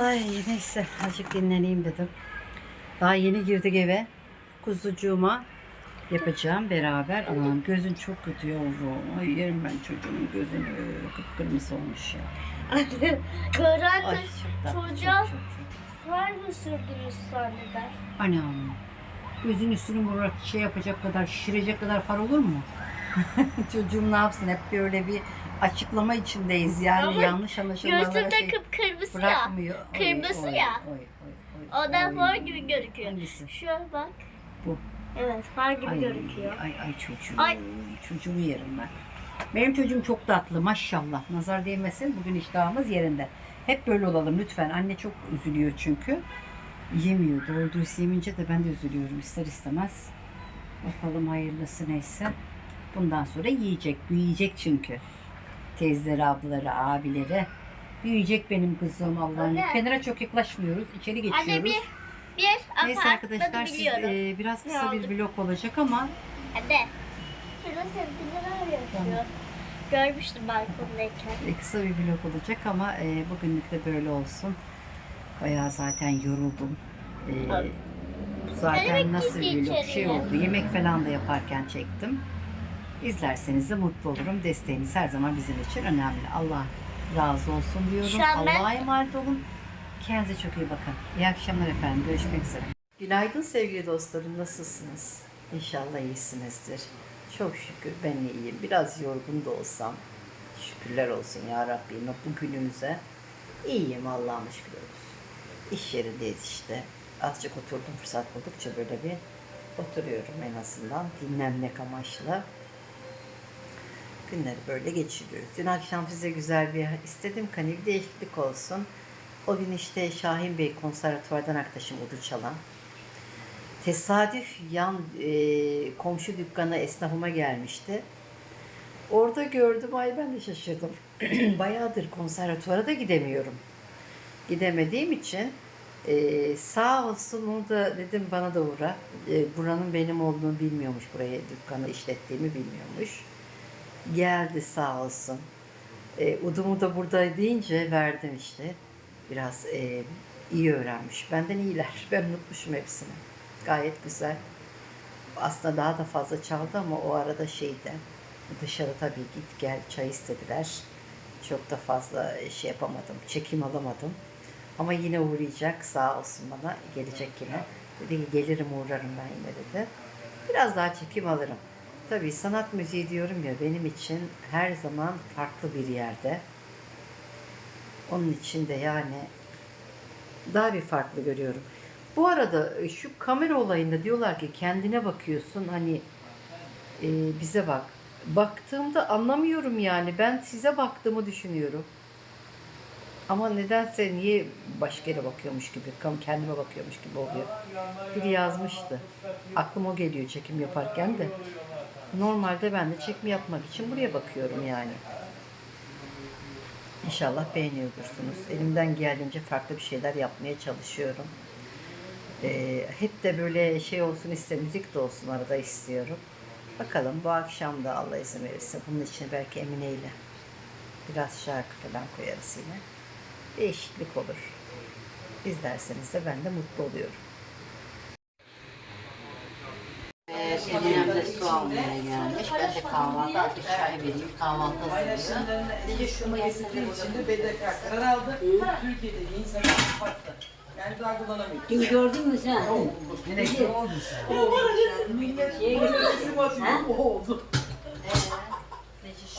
Ay neyse azıcık dinleneyim dedim. Daha yeni girdik eve. Kuzucuğuma yapacağım beraber. Aman gözün çok kötü yavrum. Ay yerim ben çocuğumun gözünü. Kıpkırmızı olmuş ya. Ay çok tatlı. Çok, çocuğa çok, çok. var mı sürdünüz zanneder. Anam. Gözün üstünü murat şey yapacak kadar, şişirecek kadar far olur mu? Çocuğum ne yapsın? Hep böyle bir açıklama içindeyiz. Yani Ama yanlış anlaşılmalara Gözlük şey takıp kırmızı ya. bırakmıyor. Oy, Kırmızı oy, ya. oy, oy, oy, Ondan oy. far gibi gözüküyor. Hangisi? Şuna bak. Bu. Evet far gibi Ay, gözüküyor. ay ay çocuğum. Ay. Çocuğumu yerim ben. Benim çocuğum çok tatlı maşallah. Nazar değmesin. Bugün iştahımız yerinde. Hep böyle olalım lütfen. Anne çok üzülüyor çünkü. Yemiyor. Doğru dürüst yemeyince de ben de üzülüyorum ister istemez. Bakalım hayırlısı neyse. Bundan sonra yiyecek. Büyüyecek çünkü. Teyzeleri, ablaları, abileri. Büyüyecek benim kızım Allah'ım. Anne. Kenara çok yaklaşmıyoruz. İçeri geçiyoruz. Anne bir bir Neyse ama arkadaşlar atladı siz, biliyorum. e, biraz kısa Ne bir vlog olacak ama Anne. Şurada sevgililer yaşıyor. Görmüştüm balkondayken. e, kısa bir vlog olacak ama e, bugünlük de böyle olsun. Bayağı zaten yoruldum. E, zaten Demek nasıl bir vlog şey içeriye. oldu. Yemek falan da yaparken çektim. İzlerseniz de mutlu olurum. Desteğiniz her zaman bizim için önemli. Allah razı olsun diyorum. Şu an ben- Allah'a emanet olun. Kendinize çok iyi bakın. İyi akşamlar efendim. Görüşmek üzere. Günaydın sevgili dostlarım. Nasılsınız? İnşallah iyisinizdir. Çok şükür ben iyiyim. Biraz yorgun da olsam şükürler olsun ya Rabbim bugünümüze. İyiyim Allah'ım şükür olsun. İş yerindeyiz işte. Azıcık oturdum fırsat buldukça böyle bir oturuyorum en azından dinlenmek amaçlı. Günleri böyle geçiriyoruz. Dün akşam size güzel bir istedim bir değişiklik olsun. O gün işte Şahin Bey konservatuvardan arkadaşım Udu Çalan. Tesadüf yan e, komşu dükkana esnafıma gelmişti. Orada gördüm ay ben de şaşırdım. Bayağıdır konservatuvara da gidemiyorum. Gidemediğim için e, sağ olsun onu da dedim bana da uğra. E, buranın benim olduğunu bilmiyormuş. Buraya dükkanı işlettiğimi bilmiyormuş. Geldi sağ olsun. E, udumu da burada deyince verdim işte. Biraz e, iyi öğrenmiş. Benden iyiler. Ben unutmuşum hepsini. Gayet güzel. Aslında daha da fazla çaldı ama o arada şeydi. Dışarı tabii git gel çay istediler. Çok da fazla şey yapamadım. Çekim alamadım. Ama yine uğrayacak sağ olsun bana. Gelecek yine. Dedi ki gelirim uğrarım ben yine dedi. Biraz daha çekim alırım. Tabii sanat müziği diyorum ya benim için her zaman farklı bir yerde. Onun için de yani daha bir farklı görüyorum. Bu arada e, şu kamera olayında diyorlar ki kendine bakıyorsun hani e, bize bak. Baktığımda anlamıyorum yani. Ben size baktığımı düşünüyorum. Ama nedense niye başka yere bakıyormuş gibi, kendime bakıyormuş gibi oluyor. Biri yazmıştı. Aklım o geliyor çekim yaparken de. Normalde ben de çekim yapmak için buraya bakıyorum yani. İnşallah beğeniyorsunuz. Elimden geldiğince farklı bir şeyler yapmaya çalışıyorum. Ee, hep de böyle şey olsun iste müzik de olsun arada istiyorum. Bakalım bu akşam da Allah izin verirse bunun için belki Emine ile biraz şarkı falan koyarız yine. Değişiklik olur. İzlerseniz de ben de mutlu oluyorum. Eminem de su almaya gelmiş. Ben de kahvaltı artık çay vereyim. Kahvaltı hazırlıyor. Dedi şu mayasını içinde BDK karar aldı. Türkiye'de insanlar farklı. Yani daha kullanamıyor. Dün gördün mü sen? Nereye Ne oldu sen? O millet Şeye resim atıyor. O oldu.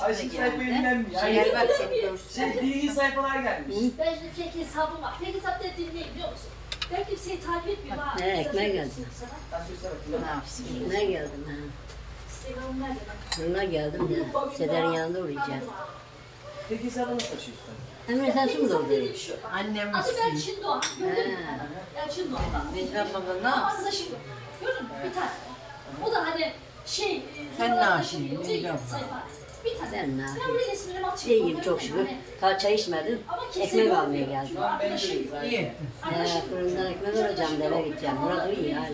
Ayşe sayfa ünlenmiyor. Yani bak seni görsün. şey, sayfalar gelmiş. Ben şimdi tek hesabım var. Tek hesap ne dinleyin biliyor musun? Ben kimseyi takip etmiyorum ha. Ne, söylesene bakayım. Ne? Ne geldim ha? Fırına geldim de Seder'in yanında uğrayacağım. Peki hesabı nasıl açıyorsun? Emre sen dediğim dolduruyorsun? şu. Annem Adı ben Çin Doğan. Gördün mü? Ben Çin Doğan. Necla abla ne Ama yapsın? Gördün mü? Bir tane. O da hani şey... Sen ne yapıyorsun? şey, abla? sayfa. Bir tane. Ben ne Ben yapayım? resimlerimi atıyorum. İyiyim çok şükür. Ta çay içmedim. Ama Ekmek almaya geldim. Arkadaşım yok. İyi. Arkadaşım yok. fırından ekmek alacağım eve gideceğim. Murat iyi hala.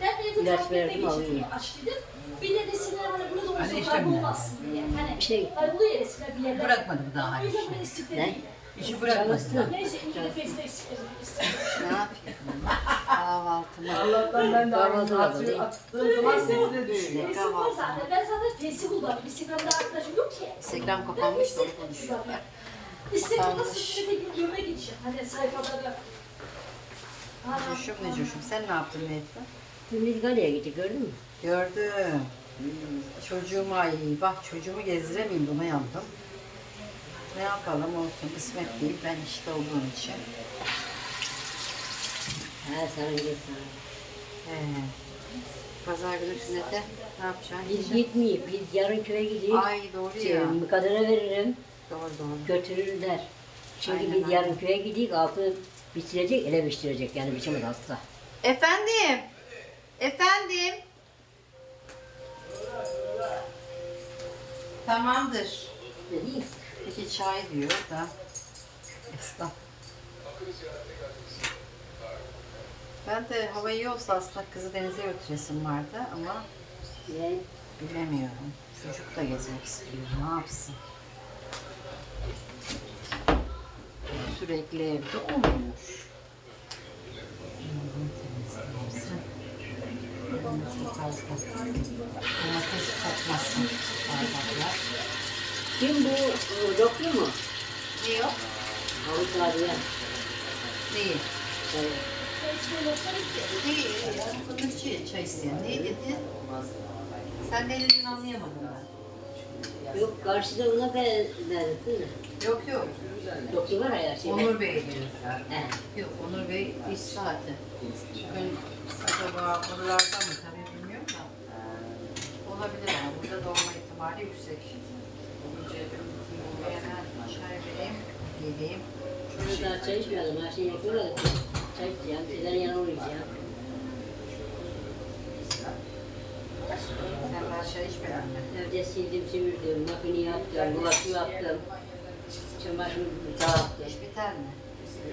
Ben İlaç takip verdim, iyi. açtıydım. Bir de resimler hani burada olsun Hani işte kaybolmasın diye. Hani şey- kayboluyor ya resimler bir yerden. Bırakmadım daha şey. istiklal Ne? İşi bırakma. Çalışsın. Neyse iki de fezle istedim. Ne yapayım? Kahvaltımı. Allah'tan ben de aynı değil. attığım zaman sesi de duyuyor. Var zaten. Ben zaten fesi kullanıyorum. Instagram'da arkadaşım yok ki. Instagram kapanmış da onu konuşuyor. Instagram'da sırtına görme gideceğim. Hani sayfaları. Coşum ne coşum. Sen ne yaptın Mehmet? Dün biz galeye gittik gördün mü? Gördüm. Çocuğuma ay bak çocuğumu gezdiremeyeyim buna yandım. Ne yapalım olsun kısmet değil ben işte olduğum için. He sana gidip sana. He. Pazar günü sünnete ne yapacaksın? Biz gitmeyip biz yarın köye gideyim. Ay doğru Şey, ya. Kadına veririm. Doğru doğru. Götürürler. Çünkü Aynen, biz yarın köye gideyim altı bitirecek, ele biçtirecek. Yani biçemez hasta. Efendim. Efendim. Tamamdır. Ne diyeyim? Peki çay diyor da. Esnaf. Ben de hava iyi olsa aslında kızı denize götüresim vardı ama Ne? bilemiyorum. Çocuk da gezmek istiyor. Ne yapsın? Sürekli evde olmuyor. Çok az. Domates kokmasın bardaklar. Kim bu? Doktor mu? Ne yok? Havuç abi ya. Değil. Şey, Değil ya. Fındıkçı çay isteyen. Ne dedi? Sen ne dediğini anlayamadım ben. Yok karşıda ona benzer değil mi? Yok yok. Doktor var ya şey. Onur Bey diyor. He. Yok Onur Bey iş saati. Bugün acaba buralarda mı tabii bilmiyorum da. Olabilir ama burada doğma ihtimali yüksek. Geleyim. Şurada daha çay içmeyelim. Her şeyi yapıyorlar. Çay içeceğim. Sizlerin yanına uğrayacağım. Sen daha çay mi? Evde sildim, süpürdüm, makineyi yaptım, bulaşığı yaptım. Çamaşır dağıttım. İş biter mi?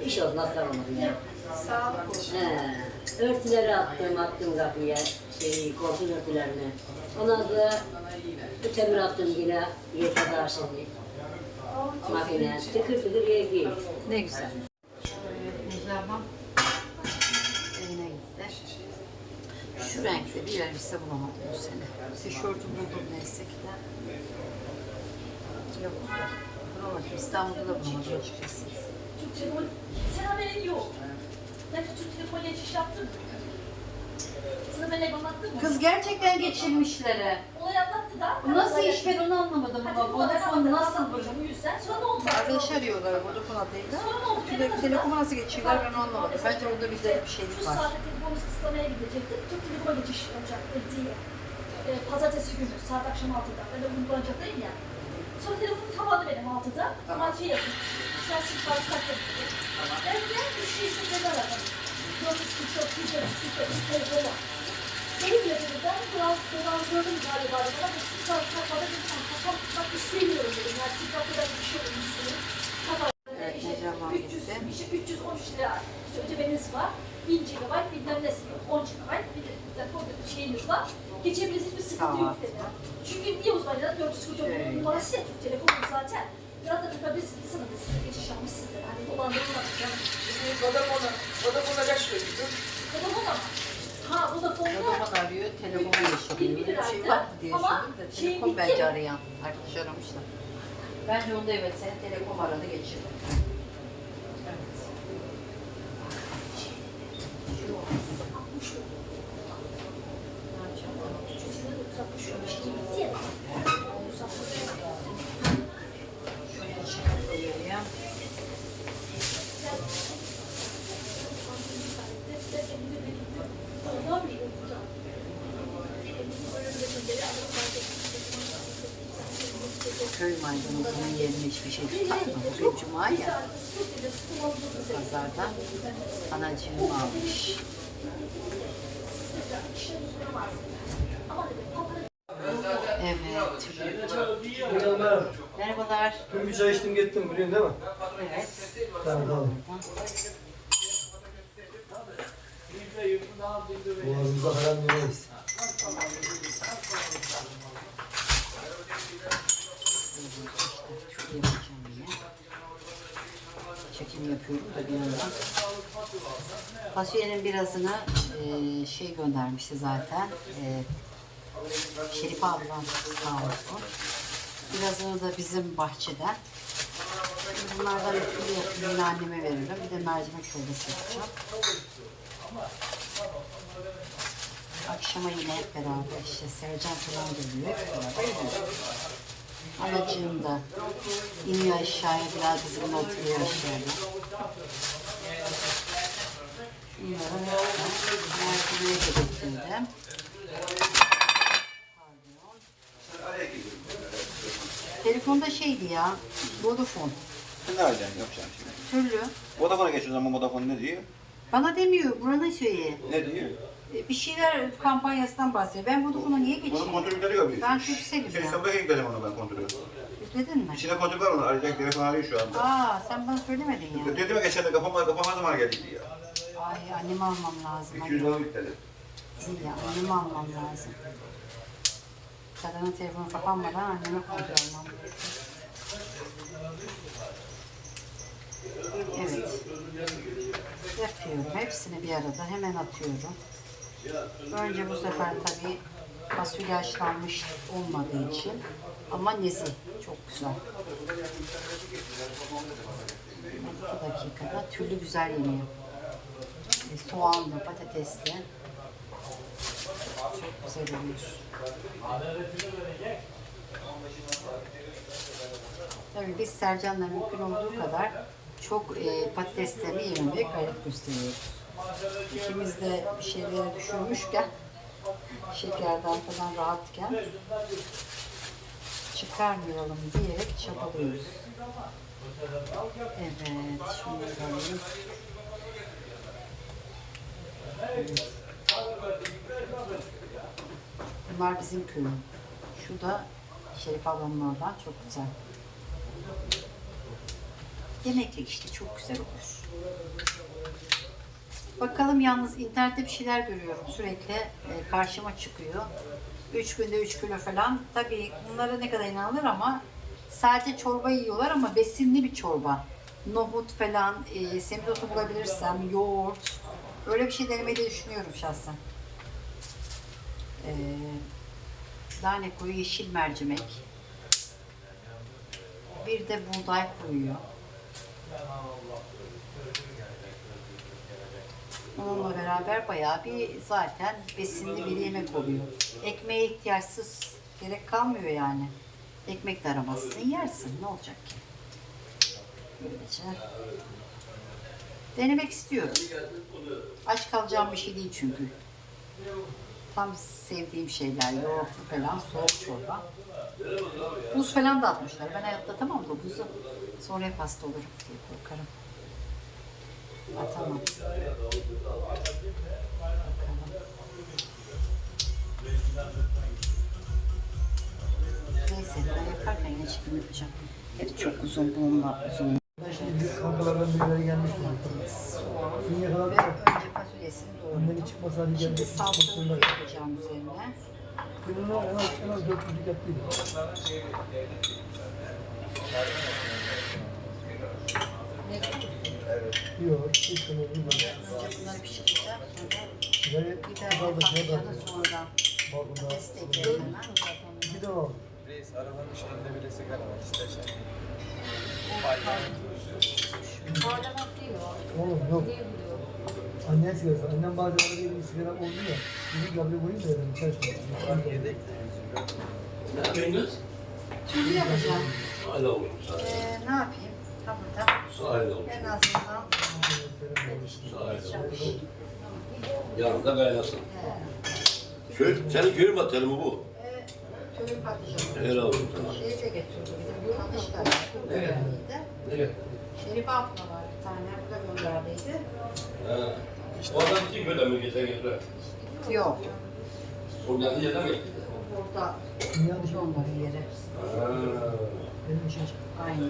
İş olsun nasıl olmadı ya. Sağlık olsun. He. Örtüleri attım, attım kapıya. Şey, koltuk örtülerini. Ondan sonra ötemir attım yine. Yeter daha şimdi. Makine. Tıkır tıkır yeği. Ne güzel. Şu renkte bir elbise bulamadım bu sene. Tişörtü buldum neyse ki de. Yok. Bulamadım. İstanbul'da da bulamadım açıkçası. Türk telefon. Sen haberin yok. Ben de Türk telefon geçiş yaptım. Ben ev anlattım mı? Kız gerçekten geçirmişlere. Olay anlattı da. Bu nasıl iş ben onu anlamadım ama bu Vodafone anlattı, nasıl anlatmayacağım Bu yüzden. Sonra oldu? Arkadaş arıyorlar Vodafone adıyla. Sonra ne oldu? Tele- Telekom nasıl geçiyorlar ben onu anlamadım. Bence orada bir garip bir şeylik var. saatte telefonumuz kısıtlamaya gidecektik. Türk telefon geçiş olacaktı diye. Ee, pazartesi günü saat akşam 6'da. Ben de uygulanacaktayım ya. Sonra telefonu kapadı benim 6'da. Ama şey yaptım. Sen sil kartı taktım. Ben de bir şey istediğini aradım. 444, 444 telefon var. Benim yazılı ben biraz gördüm galiba. Bana bu sil kartı takmadı. Lütfen kafam tutmak istemiyorum dedim. Yani sil kartı bir şey olmuş istiyorum. Kapat. Evet, İşte Necla ablam 300, gitti. işte 313 lira işte ödemeniz var. 1000 GB bilmem nesi yok. 10 GB bir de telefon şeyiniz var. Geçebiliriz hiçbir sıkıntı yok dedi. Çünkü niye uzmanlar 440 Evet. numarası ya Türk Telekom'un zaten. Biraz da takabilirsiniz sana da size geçiş almışsınız. Hani dolandırılmadık yani. Vodafone'a, Vodafone'a kaç veriyorsun? Telefon ama. Ha Vodafone'da Vodafone arıyor, telefona geçiyor. Bir şey liraydı var mı diye ama düşündüm de. şey Telekom bitti bence arayan. Arkadaş aramışlar. Bence onda evet, seni telekom aradı geçirdi. Evet. Şu Ne yapacağım? Şöyle içine koyayım. Köy maydanozunun yerine hiçbir şey tutmadım. Bugün cuma ya. Pazardan anacığım almış. Evet. Merhaba. Merhabalar. Dün bir çay içtim gittim biliyorsun değil mi? Evet. Tamam tamam. Boğazımıza haram yemeyiz. Şu yapacağım yine. Yapıyorum da bir yandan. Fasulyenin birazını e, şey göndermişti zaten. E, Şerif ablam sağ olsun. Birazını da bizim bahçeden. Bunlardan yapıp yine anneme veririm. Bir de mercimek çorbası yapacağım. Akşama yine hep beraber işte Sercan falan geliyor. Hep Anacığım da iniyor aşağıya biraz bizimle oturuyor aşağıda. Bunları mercimeğe de getirdim. Telefonda şeydi ya, Vodafone. Ne alacaksın yapacaksın şimdi? Türlü. Vodafone'a geçiyor zaman Vodafone ne diyor? Bana demiyor, buranın şeyi. Ne diyor? Bir şeyler kampanyasından bahsediyor. Ben Vodafone'a niye Bunu geçeyim? kontrol ediyor bir. Ben Türkcell'im Şey ya. sabah yükledim onu ben kontrol ediyorum. Yükledin mi? İçinde kontrol var mı? Arayacak telefon arıyor şu anda. Aa, sen bana söylemedin ya. Dedim ya geçen de kafama kafama zaman geldi ya. Ay, annemi almam lazım. 200 Hadi. lira. İyi ya, annemi almam lazım. Kadının telefonu kapanmadan anneme kontrol almam lazım. Evet. Yapıyorum. Hepsini bir arada hemen atıyorum. Önce bu sefer tabii fasulye haşlanmış olmadığı için ama nezih. Çok güzel. 2 dakikada türlü güzel yeniyor. E, soğanlı, patatesli. Çok güzel oluyor. Tabii biz Sercan'la mümkün olduğu kadar çok e, patateslerini yememeye gayret gösteriyoruz. İkimiz de bir şeylere düşürmüşken, şekerden falan rahatken çıkarmayalım diyerek çabalıyoruz. Evet, alayım. Evet. Bunlar bizim köyün. Şu da Şerif ablamın oradan çok güzel. Yemeklik işte çok güzel olur. Bakalım yalnız internette bir şeyler görüyorum sürekli e, karşıma çıkıyor. 3 günde 3 kilo falan. Tabii bunlara ne kadar inanılır ama sadece çorba yiyorlar ama besinli bir çorba. Nohut falan, e, semizotu bulabilirsem, yoğurt. Öyle bir şey denemeyi de düşünüyorum şahsen. E, daha ne koyu yeşil mercimek. Bir de buğday koyuyor. Onunla beraber bayağı bir zaten besinli bir yemek oluyor. Ekmeğe ihtiyaçsız gerek kalmıyor yani. Ekmek de aramazsın, yersin. Ne olacak ki? Böylece. Denemek istiyorum. Aç kalacağım bir şey değil çünkü. Tam sevdiğim şeyler, yoğurtlu falan, soğuk çorba. Buz falan da atmışlar. Ben hayatta tamam da buzu. Sonra hep hasta olurum diye korkarım. Atamam. Neyse ben yaparken yine çekim yapacağım. Hep çok uzun bununla uzun. Şimdi kankalardan birileri gelmiş. Şimdiye kadar da önce fasulyesini doğradım. Çıkmasa hadi Şimdi salçalı yapacağım üzerine. Kırmızı en az en az 400'lük yaptıydı. Ne koyuyorsun? Yok, hiç önemli değil. Önce bunları pişireceğim. Sonra biber bir ve şeye patlıcanı sonradan Balkonda. destekleyelim hemen. İki de var. Reis arabanın şeyinde bile sigara var istersen. Parlamak değil o. Oğlum yok. Annen sigarası. Annem bazen arada bir sigara oldu ya. Ya bir koyayım da dedim içersin. Yedek Tuzlu yapacağım. Aynen olur. Ee, ne yapayım? Hamurda Aynen olur. en azından Aynen olur. Yarın da kaynasın. Köy, senin köyün mü ateli mi bu? köy patlıcanı. Helal olsun sana. Şeyi de getirdim. Bizim tanışlar. Gönderliydi. Ne? Şerif abla var bir tane. Bu da gönderdiydi. Ha. O adam iki köyde mi geçen getiren? Yok. O kendi yerine mi? Burada Dünya dışı onların yeri. Ha. Aynen.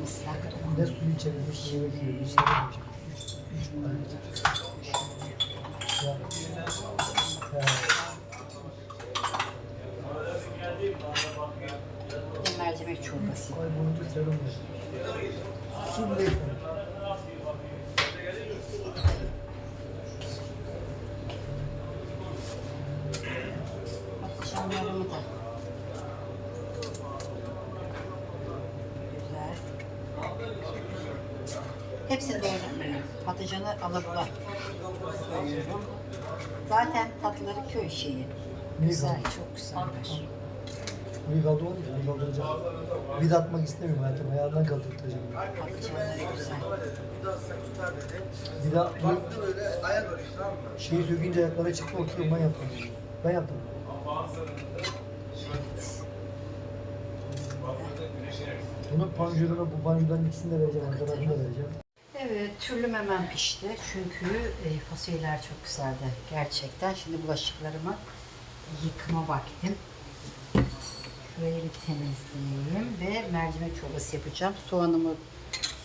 Ya. Ya. Bir mercimek çorbası. Ay boyunca serum ver. Su bile içmemiş. Patlıcanlarımı da. Güzel. Hepsini doğradım. Patlıcanı soyuyorum. Zaten tatlıları köy şeyi. Güzel, çok güzeller. Bir kaldı olmuyor, kaldıracak. Bir atmak istemiyorum hayatım, ayağından kaldırtacağım. Patlıcanları güzel. Bir şeyi sökünce ayaklara çıktı, oturuyorum ben yaptım. Ben yaptım. Bunun panjurunu, bu panjurdan ikisini de vereceğim, arkalarını da vereceğim. Evet, türlüm hemen pişti. Çünkü e, fasulyeler çok güzeldi gerçekten. Şimdi bulaşıklarımı yıkama vaktim. Şurayı bir temizleyeyim ve mercimek çorbası yapacağım. Soğanımı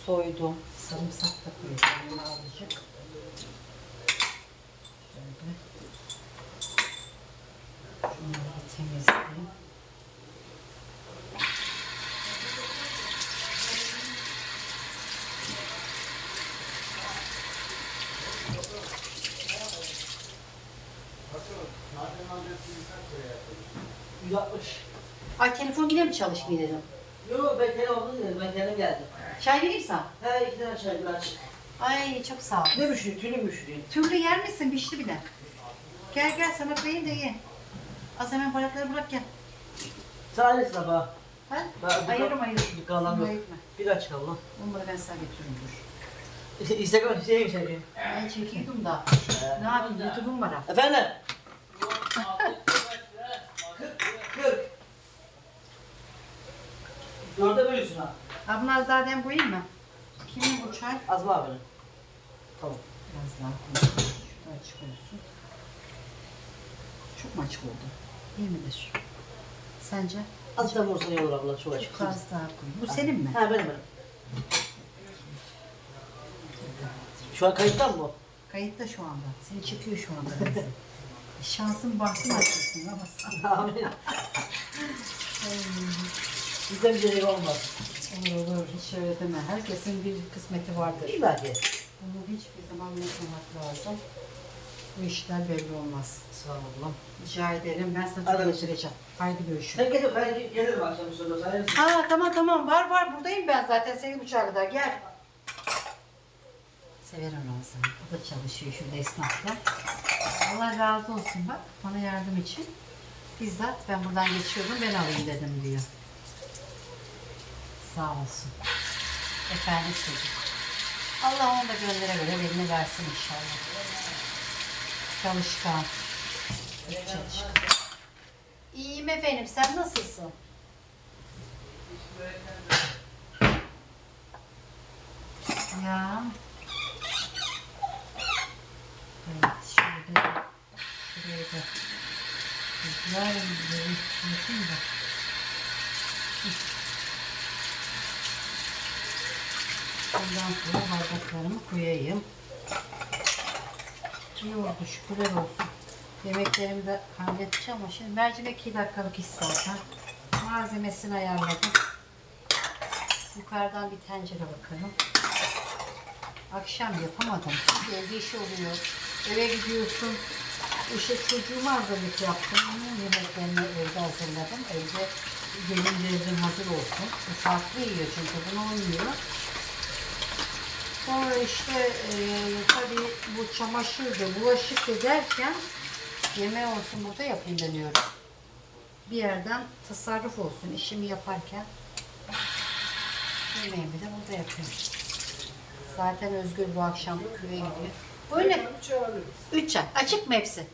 soydum. Sarımsak da koyacağım azıcık. Şöyle. Şunları temizleyeyim. Ay telefon yine mi çalışmıyor dedim. Yok ben telefonda dedim ben kendim geldim. Çay vereyim sana. He iki tane çay bir aç. Ay çok sağ ol. Ne müşteri, tülü müşteri. Türlü yer misin? Pişti bile. Gel gel sana koyayım da ye. Az hemen balıkları bırak gel. Sadece sabah. Ha? Ben- Ayırırım ayırırım. Bir Onları yok. ayırma. Birkaç kalma. Onları ben sana getiririm dur. Instagram şey mi çekiyor? Ben çekiyordum da. Ne yapayım? YouTube'um var ha. Efendim? Dörde bölüyorsun ha. Ha bunlar zaten koyayım mı? Kimin bu çay? Azma abinin. Tamam. Biraz daha koyayım. Şurada açık olsun. Çok mu açık oldu? İyi midir? Sence? Azıcık vursan iyi olur abla çok açık. Çok az daha koy. Bu senin mi? Ha benim benim. Şu an kayıttan mı bu? Kayıtta şu anda. Seni çekiyor şu anda. Şansın bahtın açılsın. Amin. Bizden bir şey olmaz. Olur olur hiç öyle deme. Herkesin bir kısmeti vardır. İlla ki. Bunu hiçbir zaman unutmamak lazım. Bu işler belli olmaz. Sağ ol ablam. Rica ederim. Ben sana Hadi. çok getireceğim. Haydi görüşürüz. Sen getir, ben gelirim akşam sonra. Neredesin? Aa tamam tamam var var buradayım ben zaten seni bıçağa kadar gel. Severim Ramazan. O da çalışıyor şurada esnafta. Allah razı olsun bak bana yardım için. Bizzat ben buradan geçiyordum ben alayım dedim diyor. Sağ olsun. Efendi çocuk. Allah onu da göndere göre eline versin inşallah. Çalışkan. Çalışkan. İyiyim efendim sen nasılsın? Ya. Evet, şöyle şuraya da güzel bir yapayım da. Ondan sonra bardaklarımı koyayım. İyi şükürler olsun. Yemeklerimi de halledeceğim ama şimdi mercimek 2 dakikalık iş zaten. Malzemesini ayarladım. Yukarıdan bir tencere bakalım. Akşam yapamadım. Evde iş oluyor. Eve gidiyorsun. İşte çocuğuma hazırlık yaptım. Onun yemeklerini evde hazırladım. Evde gelinlerim hazır olsun. Farklı yiyor çünkü bunu oynuyor. Sonra işte e, tabii bu çamaşırdı, bulaşık derken yemeği olsun burada yapayım deniyorum. Bir yerden tasarruf olsun işimi yaparken. Yemeğimi de burada yapıyorum. Zaten Özgür bu akşam köye gidiyor. Böyle Üç çay. Açık mı hepsi?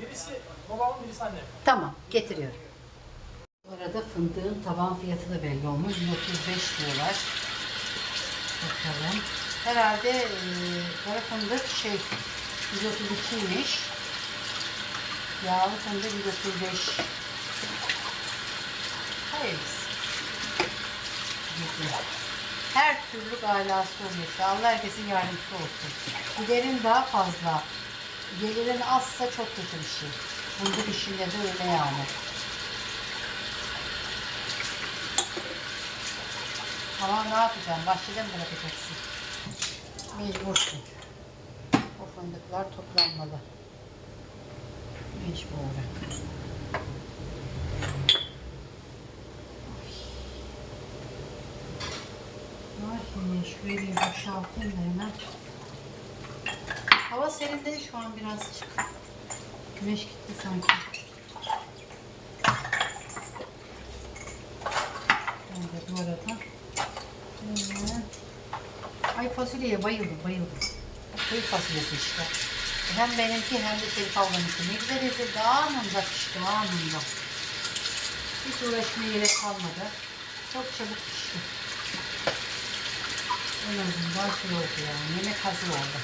Birisi babamın birisi annem. Tamam, getiriyorum. Bu arada fındığın taban fiyatı da belli olmuş. 135 diyorlar. Bakalım. Herhalde kara fındık şey 132'ymiş. Yağlı fındık 135. Hayırlısı. Her türlü alası oluyor. Allah herkesin yardımcısı olsun. Giderin daha fazla. Gelirin azsa çok kötü bir şey. Fındık işinde de öyle yani. Ama ne yapacağım? Bahçede mi bırakacaksın? Mecbursun. O fındıklar toplanmalı. Mecburen. Şurayı bir boşaltayım da hemen. Hava serinde şu an birazcık. Güneş gitti sanki. Ben de bu arada. Ee, Ay fasulyeye bayıldım, bayıldım. Köy fasulyesi işte. Hem benimki hem de Şerif ablamınki. Ne güzel ezildi. Anında pişti, anında. Hiç uğraşmaya gerek kalmadı. Çok çabuk pişti. En azından şey oldu yani. Yemek hazır oldu.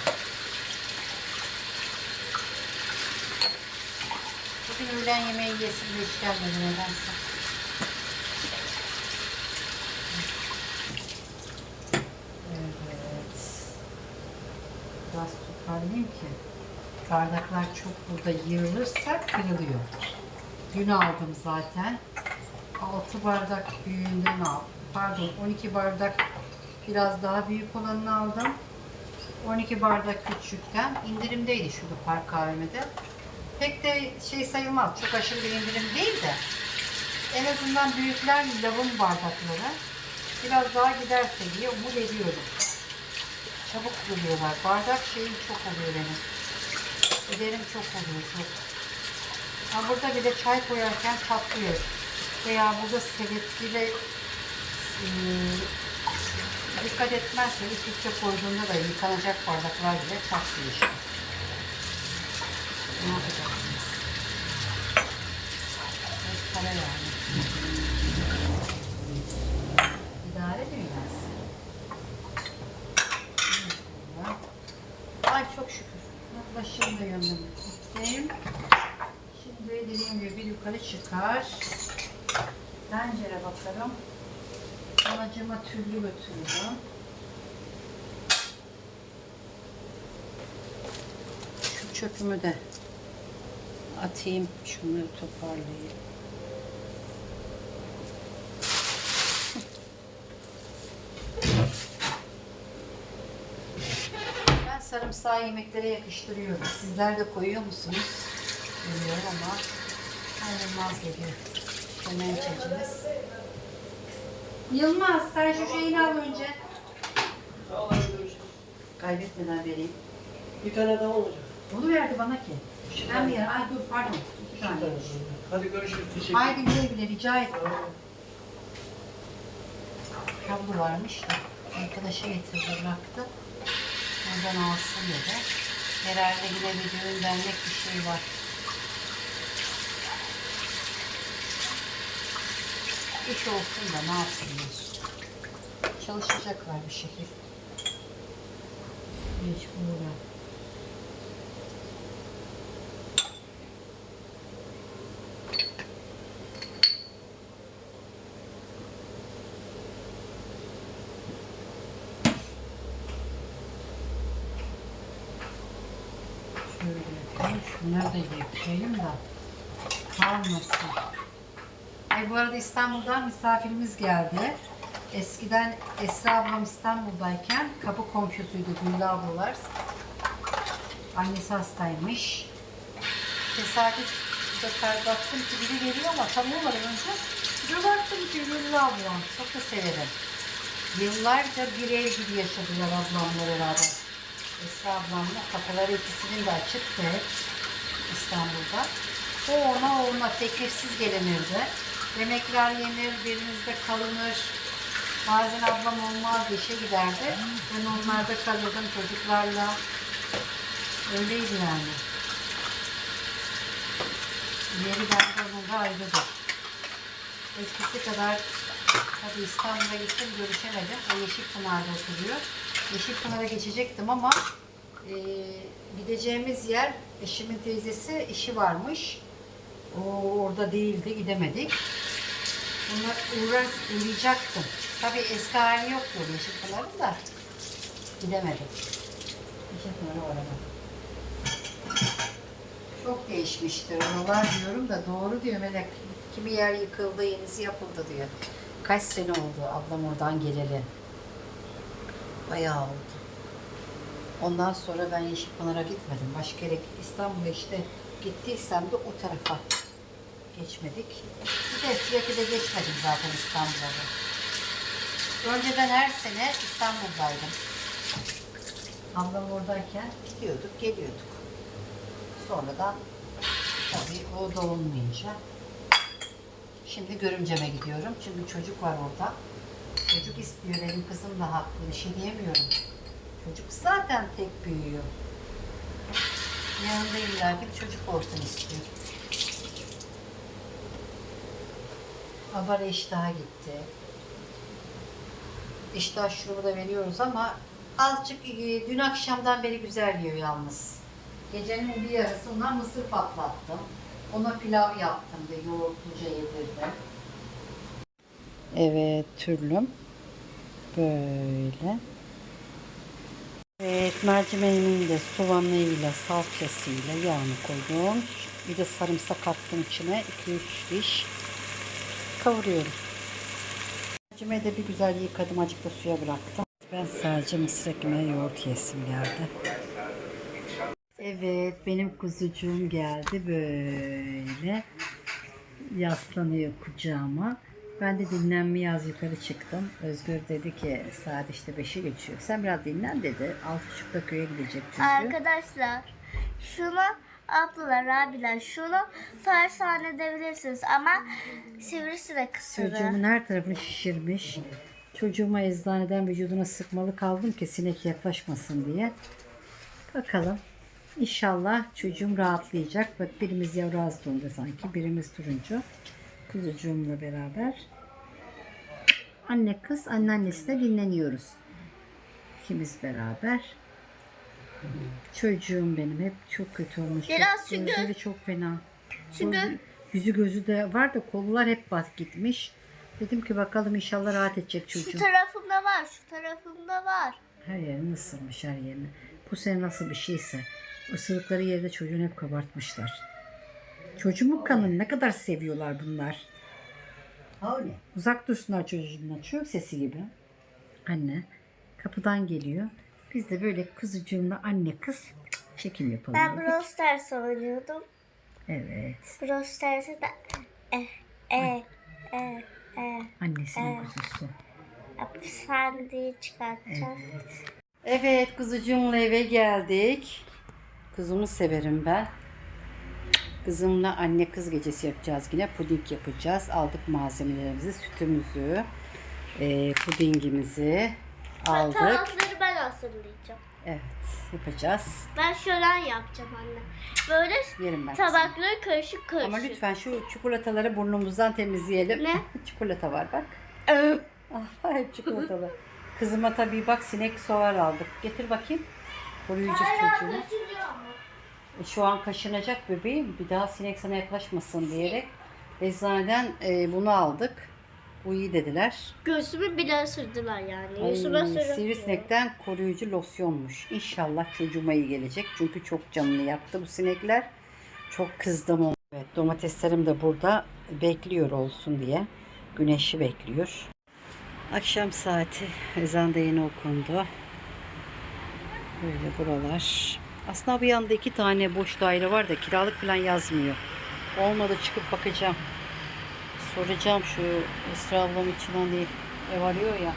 Bugün öğlen yemeği yesin de gelmedi nedense. Evet. Biraz toparlayayım ki bardaklar çok burada yığılırsa kırılıyor. Dün aldım zaten. 6 bardak büyüğünden al. Pardon 12 bardak biraz daha büyük olanını aldım. 12 bardak küçükten indirimdeydi şurada park kahvemede. Pek de şey sayılmaz. Çok aşırı bir indirim değil de. En azından büyükler lavın bardakları biraz daha giderse diye umut ediyorum. Çabuk kuruyorlar. Bardak şeyim çok oluyor benim. Öderim çok oluyor çok. Ha burada bir de çay koyarken çatlıyor. Veya burada sepetiyle e, dikkat etmezse üst üste koyduğunda da yıkanacak bardaklar bile çatlıyor işte. Ne yapacaksınız? Para yani. İdare dünyası. Ay çok şükür. Başım da yanına gittim. Şimdi dediğim gibi bir yukarı çıkar. Pencere bakarım. Anacıma tüllü götürürüm. Şu çöpümü de atayım. Şunları toparlayayım. Sarımsağı yemeklere yakıştırıyorum. Sizler de koyuyor musunuz? Bilmiyorum ama ayrılmaz geliyor. Hemen çekiniz. Yılmaz sen şu şeyini al önce. Kaybetmeden vereyim. Bir tane daha olacak. Onu verdi bana ki. Ben bir yer. Ay dur pardon. İki tane. Hadi görüşürüz. Teşekkür Haydi güle güle rica ederim. Kablo varmış da arkadaşa getirdi bıraktı. Oradan alsın dedi. Herhalde yine düğün dernek bir şey var. İş olsun da ne yapsınlar. Çalışacaklar bir şekilde. Mecburen. Şöyle Şunları da yıkayayım da kalmasın. Ay bu arada İstanbul'dan misafirimiz geldi. Eskiden Esra ablam İstanbul'dayken kapı komşusuydu Güllü ablalar. Annesi hastaymış. Tesadüf sefer baktım ki biri geliyor ama tanıyamadım önce. Bir baktım ki Güllü ablam. Çok da severim. Yıllarca bir ev gibi yaşadılar ablamla beraber. Esra ablamla kapıları ikisinin de açıktı İstanbul'da. O ona o ona teklifsiz. Yemekler yenir, birinizde kalınır. Bazen ablam olmaz işe giderdi. Ben onlarda kalırdım çocuklarla. Öyleydi yani. Yeri bende onun da ayrıdır. Eskisi kadar tabii İstanbul'a gittim görüşemedim. O Yeşilpınar'da oturuyor. Yeşilpınar'a geçecektim ama e, gideceğimiz yer eşimin teyzesi işi varmış. O orada değildi gidemedik. Bunlar uğrar, uğrayacaktım. Tabii eski hali yoktu Yeşilpınar'ın da gidemedim. Yeşilpınar'ı var ama. Çok değişmiştir oralar diyorum da doğru diyor Melek. Kimi yer yıkıldı, yenisi yapıldı diyor. Kaç sene oldu ablam oradan geleli. Bayağı oldu. Ondan sonra ben Yeşilpınar'a gitmedim. Başka yere İstanbul'a işte gittiysem de o tarafa geçmedik. Bir de sürekli de geçmedim zaten İstanbul'a da. Önceden her sene İstanbul'daydım. Ablam oradayken gidiyorduk, geliyorduk. Sonradan tabii o da olmayınca şimdi görümceme gidiyorum. Çünkü çocuk var orada. Çocuk istiyor. Benim kızım da haklı. Bir şey diyemiyorum. Çocuk zaten tek büyüyor. Yanında illa bir çocuk olsun istiyor. Abara iştaha gitti. İştah şurubu da veriyoruz ama azıcık e, dün akşamdan beri güzel yiyor yalnız. Gecenin bir yarısından mısır patlattım. Ona pilav yaptım ve yoğurtluca yedirdim. Evet türlüm. Böyle. Evet mercimeğimin de soğanıyla salçasıyla yağını koydum. Bir de sarımsak attım içine. 2-3 diş kavuruyorum. Mercimeği de bir güzel yıkadım. Azıcık da suya bıraktım. Ben sadece mısır ekmeği yoğurt yesim geldi. Evet benim kuzucuğum geldi böyle. Yaslanıyor kucağıma. Ben de dinlenmeye az yukarı çıktım. Özgür dedi ki saat işte 5'i geçiyor. Sen biraz dinlen dedi. 6.30'da köye gidecek çünkü. Arkadaşlar şunu ablalar, abiler şunu tersane edebilirsiniz ama sivrisinek ısırır. Çocuğumun her tarafını şişirmiş. Çocuğuma eczaneden vücuduna sıkmalı kaldım ki sinek yaklaşmasın diye. Bakalım. İnşallah çocuğum rahatlayacak. Bak birimiz yavru az sanki. Birimiz turuncu. Kuzucuğumla beraber. Anne kız anneannesine dinleniyoruz. İkimiz beraber. Çocuğum benim hep çok kötü olmuş. Biraz Çok- çünkü- gözleri çok fena. Çünkü Yüzü gözü de var da kollar hep bas gitmiş. Dedim ki bakalım inşallah rahat edecek şu çocuğum. tarafımda var, şu tarafımda var. Her yerini ısırmış her yerini. Bu sene nasıl bir şeyse. Isırıkları yerde çocuğunu hep kabartmışlar. Çocuğumun kanını ne kadar seviyorlar bunlar. Öyle. Uzak dursunlar çocuğundan. Çocuk sesi gibi. Anne kapıdan geliyor. Biz de böyle kuzucuğumla anne kız çekim yapalım Ben dedik. Brawl Stars oynuyordum. Evet. Brawl Stars'ı da e, e, e, e, Annesinin kuzusu. hapishaneye çıkartacağız. Evet kuzucuğumla eve geldik. Kızımı severim ben. Kızımla anne kız gecesi yapacağız yine. Puding yapacağız. Aldık malzemelerimizi, sütümüzü, e, pudingimizi aldık. Tabakları ben hazırlayacağım. Evet yapacağız. Ben şölen yapacağım anne. Böyle Yerim ben. kızım. tabakları karışık karışık. Ama lütfen şu çikolataları burnumuzdan temizleyelim. Ne? Çikolata var bak. Ah, hep çikolatalı. Kızıma tabii bak sinek soğar aldık. Getir bakayım. Koruyucu çocuğumuz. E, Şu an kaşınacak bebeğim. Bir daha sinek sana yaklaşmasın diyerek eczaneden e, bunu aldık. Bu iyi dediler. Göğsümü bile ısırdılar yani. Ay, Yüzüme sivrisinekten koruyucu losyonmuş. İnşallah çocuğuma iyi gelecek. Çünkü çok canını yaktı bu sinekler. Çok kızdım ona. Evet, domateslerim de burada bekliyor olsun diye. Güneşi bekliyor. Akşam saati ezan da yeni okundu. Böyle buralar. Aslında bu yanda iki tane boş daire var da kiralık falan yazmıyor. Olmadı çıkıp bakacağım. Soracağım şu Esra ablam için hani ev arıyor ya.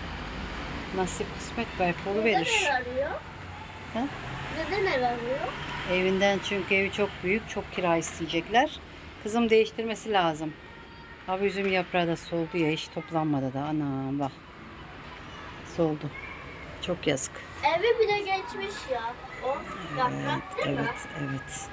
Nasip kısmet belki Neden verir. ev arıyor? Ha? Neden ev arıyor? Evinden çünkü evi çok büyük, çok kira isteyecekler. Kızım değiştirmesi lazım. Abi üzüm yaprağı da soldu ya, hiç toplanmadı da. Anam bak. Soldu. Çok yazık. Evi bile geçmiş ya. O yaprak değil mi? Evet, evet.